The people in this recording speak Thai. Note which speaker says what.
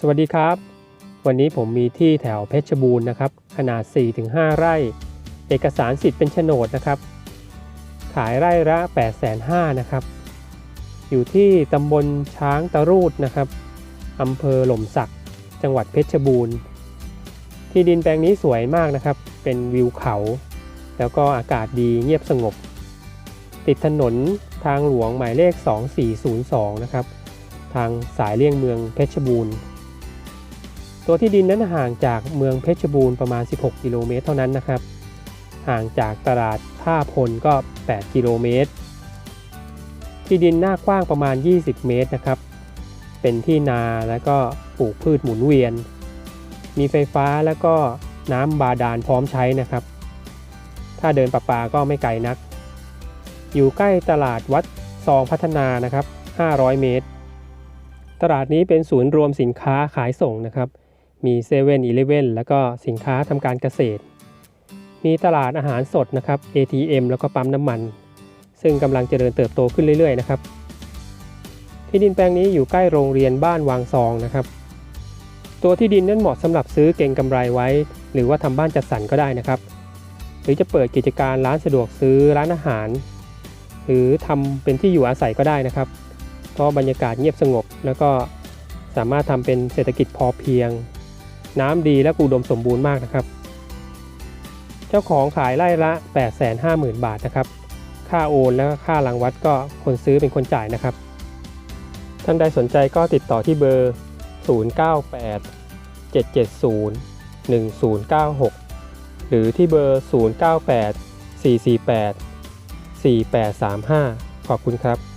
Speaker 1: สวัสดีครับ วันนี้ผมมีที่แถวเพชรบูรณ์นะครับ ขนาด 4-5 ไร่ เอกสารสิทธิ์เป็นโฉนดนะครับ ขายไร่ละ 8,500นะครับ อยู่ที่ตำบลช้างตะรูดนะครับอำเภอหล่มสัก จังหวัดเพชรบูรณ์ ที่ดินแปลงนี้สวยมากนะครับ เป็นวิวเขา แล้วก็อากาศดีเงียบสงบ ติดถนนทางหลวงหมายเลข 2402 นะครับ ทางสายเลี่ยงเมืองเพชรบูรณ์ ตัวที่ดินนั้นห่างจากเมืองเพชรบูรณ์ประมาณ 16 กิโลเมตรเท่านั้นนะครับ ห่างจากตลาดท่าพลก็ 8 กิโลเมตร ที่ดินหน้ากว้างประมาณ 20 เมตรนะครับ เป็นที่นาแล้วก็ปลูกพืชหมุนเวียน มีไฟฟ้าแล้วก็น้ำบาดาลพร้อมใช้นะครับ ถ้าเดินประปาก็ไม่ไกลนัก อยู่ใกล้ตลาดวัดซองพัฒนานะครับ 500 เมตร ตลาดนี้เป็นศูนย์รวมสินค้าขายส่งนะครับ มี7 e เ e ่ e อแล้วก็สินค้าทำการเกษตร มีตลาดอาหารสดนะครับ ATM แล้วก็ปั๊มน้ำมัน ซึ่งกำลังเจริญเติบโตขึ้นเรื่อยๆนะครับ ที่ดินแปลงนี้อยู่ใกล้โรงเรียนบ้านวางซองนะครับ ตัวที่ดินนั้นเหมาะสำหรับซื้อเก่งกำไรไว้ หรือว่าทำบ้านจัดสรรก็ได้นะครับ หรือจะเปิดกิจการร้านสะดวกซื้อร้านอาหาร หรือทำเป็นที่อยู่อาศัยก็ได้นะครับ เพราะบรรยากาศเงียบสงบ แล้วก็สามารถทำเป็นเศรษฐกิจพอเพียง น้ำดีและอุดมสมบูรณ์มากนะครับ เจ้าของขายไร่ละ 850,000 บาทนะครับ ค่าโอนและค่ารังวัดก็คนซื้อเป็นคนจ่ายนะครับ ท่านใดสนใจก็ติดต่อที่เบอร์ 098 770 1096 หรือที่เบอร์ 098 448 4835 ขอบคุณครับ